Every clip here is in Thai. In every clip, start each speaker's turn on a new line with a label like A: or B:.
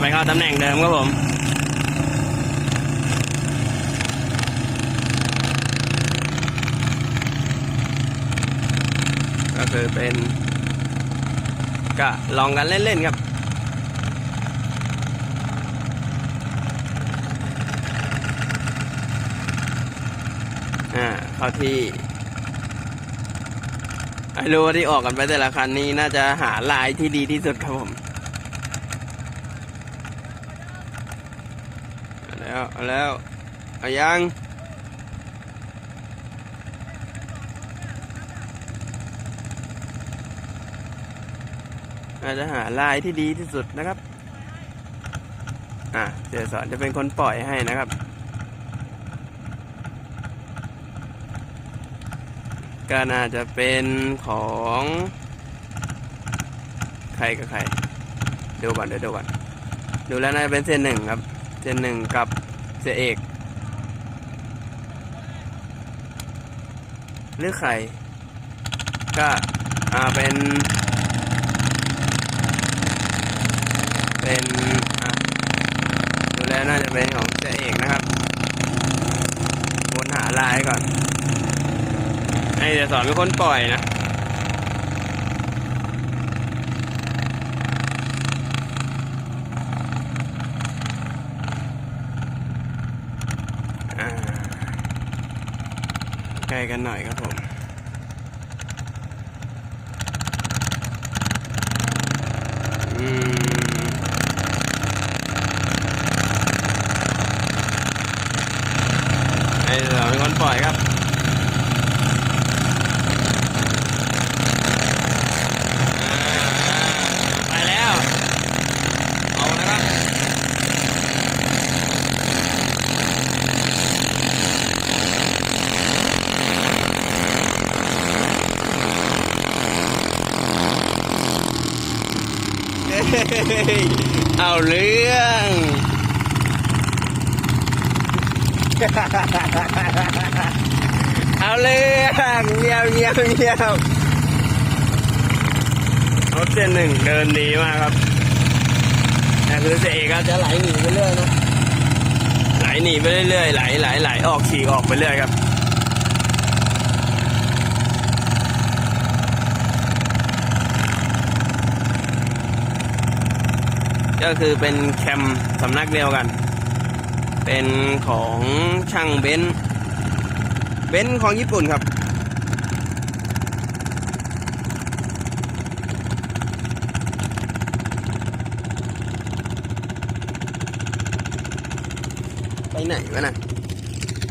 A: ไปเข้าตำแหน่งเดิมครับผมก็คือเป็นก็ลองกันเล่นๆครับอ่าเข้าที่ไอ้รู้ว่าที่ออกกันไปแต่ละคันนี้น่าจะหาลายที่ดีที่สุดครับผมเอา แล้วเอาแล้วเอายังอาจจะหาลายที่ดีที่สุดนะครับ อะเสียสอนจะเป็นคนปล่อยให้นะครับ ก็น่าจะเป็นของใครกับใครดูก่อนเดี๋ยวดูก่อนดูแล้วน่าจะเป็นเส้นหนึ่งครับ เส้นหนึ่งกับ เสียเอก หรือใคร ก็อ่าเป็น เป็นอะดูแล้วน่าจะเป็นของเจ๊เอกนะครับวนหาลายก่อนให้เดี๋ยวสอนเป็นคนปล่อยนะ อ่าใกล้กันหน่อยครับผมอืมให้เราเป็นคนปล่อยครับ ไปแล้ว เอานะครับ เฮ้ยเอาเรื่องเอาเรื่องเงียบเงียบเงียบรถเส้นหนึ่งเดินดีมากครับ แต่คือเสกก็จะไหลหนีไปเรื่อยนะไหลหนีไปเรื่อยๆไหลไหลไหลออกฉีกออกไปเรื่อยครับ ก็คือเป็นแคมสำนักเดียวกัน เป็นของช่างเบนซ์เบนซ์ของญี่ปุ่นครับไปไหนวะน่ะ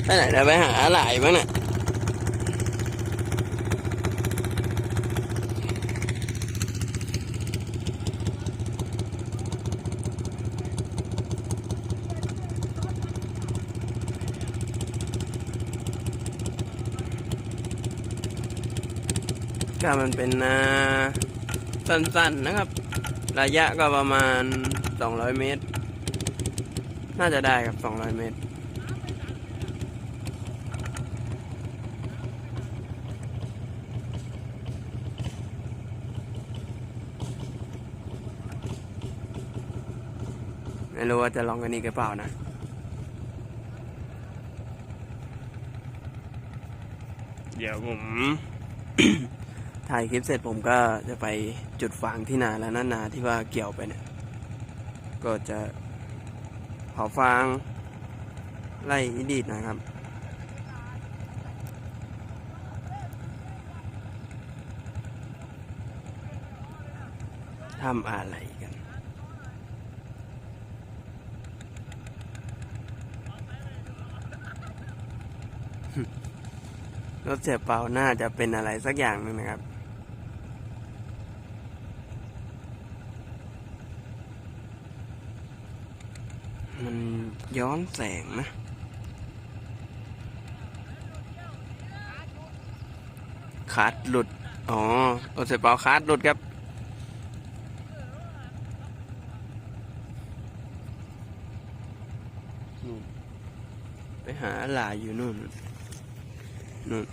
A: ไปไหนนะไปหาหลายมั้งน่ะ ก็มันเป็นนาสั้นๆนะครับ ระยะก็ประมาณ 200 เมตร น่าจะได้ครับ 200 เมตรไม่รู้ว่าจะลองกันอีกหรือเปล่านะ เดี๋ยวผม ถ่ายคลิปเสร็จผมก็จะไปจุดฟางที่นาแล้วนั่นนาที่ว่าเกี่ยวไปเนี่ย ก็จะเผาฟางไล่อินดีดนะครับทำอะไรกันรถเสียเปล่าน่าจะเป็นอะไรสักอย่างหนึ่งนะครับ มัน ย้อนแสงนะ คาดหลุด อ๋อรถเสียเปล่าคาดหลุดครับ ไปหาหลายอยู่นู่น นู่น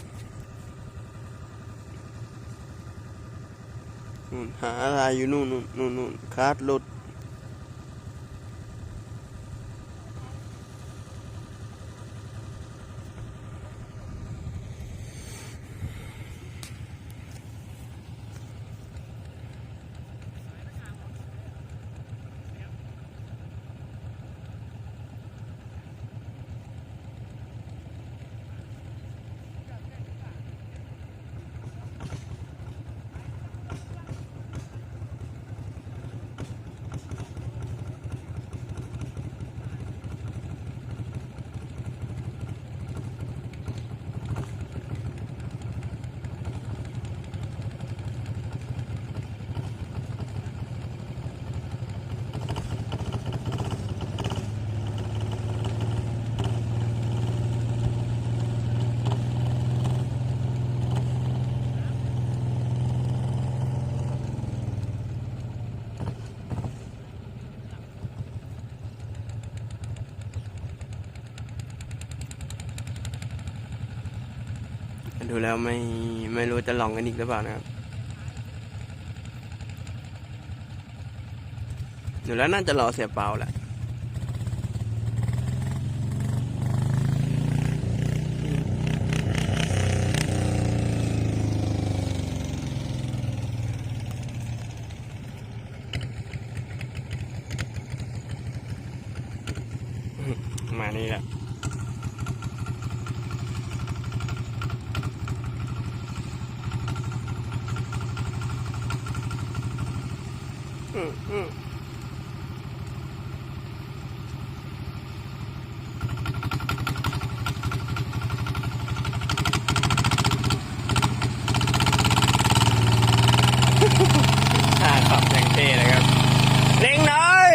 A: นู่น หาอะไรอยู่นู่นนู่นนู่นคาดหลุด ดูแล้วไม่ไม่รู้จะลองกันอีกหรือเปล่านะครับ ดูแล้วน่าจะรอเสียเปล่าแหละมานี่แหละ อืมอืมท่าขับอย่างเท่เลยครับ เล็งหน่อย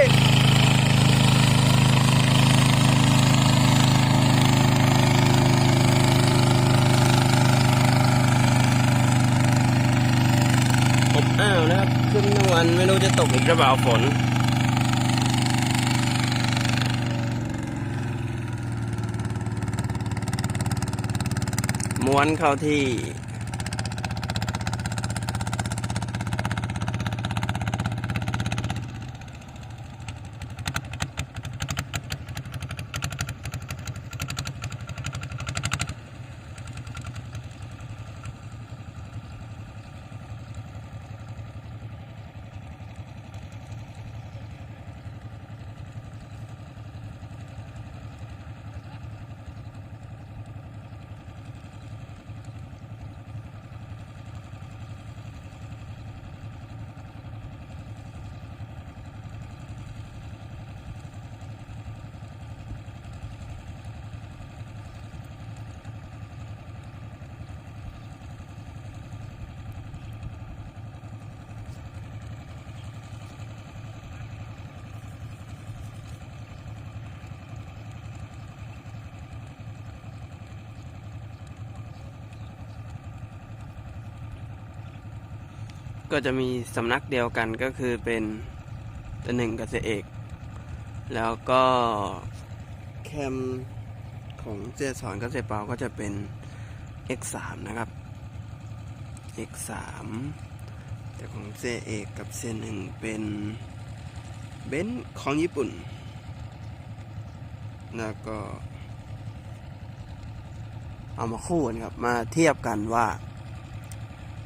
A: อบอ้า วนะครับ ขึ้นทั้งวันไม่รู้จะตกอีกหรือเปล่าฝนม้วนเข้าที่ ก็จะมีสำนักเดียวกันก็คือเป็นตหนึ่งกับเสเอก แล้วก็แคมของเจสอนกับเจเปาก็จะเป็น X3 นะครับ X3 แต่ของเจเอกกับเซหนึ่งเป็นเบนซ์ของญี่ปุ่น แล้วก็ เอามาคู่กันครับ มาเทียบกันว่า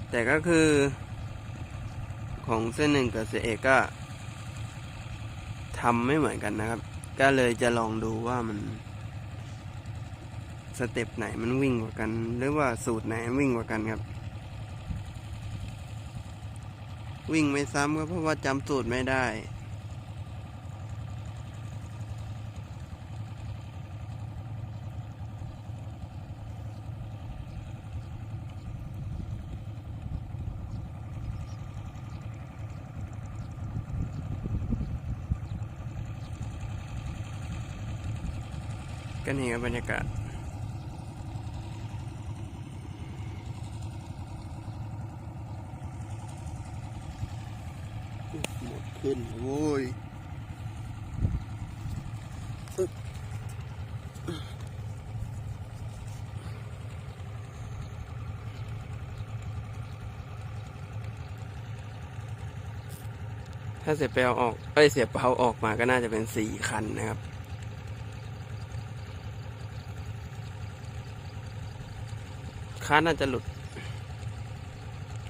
A: แต่ก็คือ ของเส้นหนึ่งกับเส้นเอกก็ทำไม่เหมือนกันนะครับ ก็เลยจะลองดูว่ามันสเต็ปไหนมันวิ่งกว่ากัน หรือว่าสูตรไหนวิ่งกว่ากันครับ วิ่งไม่ซ้ำก็เพราะว่าจำสูตรไม่ได้ ก็นี่ครับบรรยากาศหมดขึ้นโว้ยอึ๊บถ้าเสียเปลออกเอ้ยเสียเปาออกมาก็น่าจะเป็นสี่คันนะครับ คาดน่าจะหลุด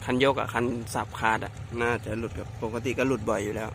A: คันยกอะคันสับคาดอะน่าจะหลุดกับปกติก็หลุดบ่อยอยู่แล้ว